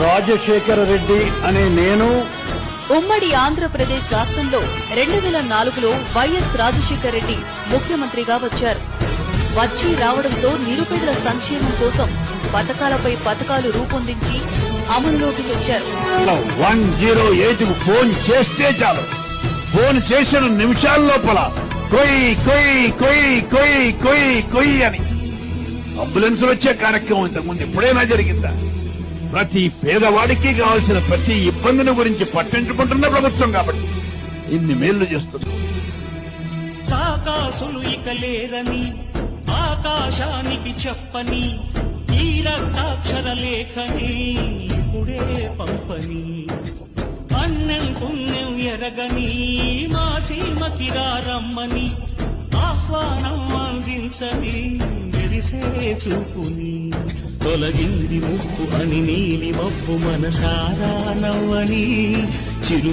రాజశేఖర రెడ్డి అనే నేను. ఉమ్మడి ఆంధ్రప్రదేశ్ రాష్ట్రంలో రెండు వేల నాలుగులో వైఎస్ రాజశేఖర్ రెడ్డి ముఖ్యమంత్రిగా వచ్చారు. వచ్చి రావడంతో నిరుపేదల సంక్షేమం కోసం పథకాలపై పథకాలు రూపొందించి అమలులోకి తెచ్చారు. వన్ జీరో ఎయిట్కు ఫోన్ చేస్తే చాలు. ఫోన్ చేసిన నిమిషాల లోపల కొయ్ కొయ్ కొయ్ కొయ్ కొయ్ కొయ్ అని. అంబులెన్స్ వచ్చే కార్యక్రమం ఇంతకుముందు ఎప్పుడైనా జరిగిందా? ప్రతి పేదవాడికి కావాల్సిన ప్రతి ఇబ్బందిని గురించి పట్టించుకుంటున్న ప్రభుత్వం కాబట్టి ఇన్ని మేళ్ళు చేస్తుంది. కాకాసులు ఇక లేరని ఆకాశానికి చెప్పని ఈ రక్తాక్షర లేఖని ఇప్పుడే పంపని. అన్నం పుణ్యం ఎరగని మా సీమకి రమ్మని ఆహ్వానం అందించని మెరిసే చూపుని. తొలగింది ముప్పు అని నీలి మప్పు మనసారా నవ్వని చిరు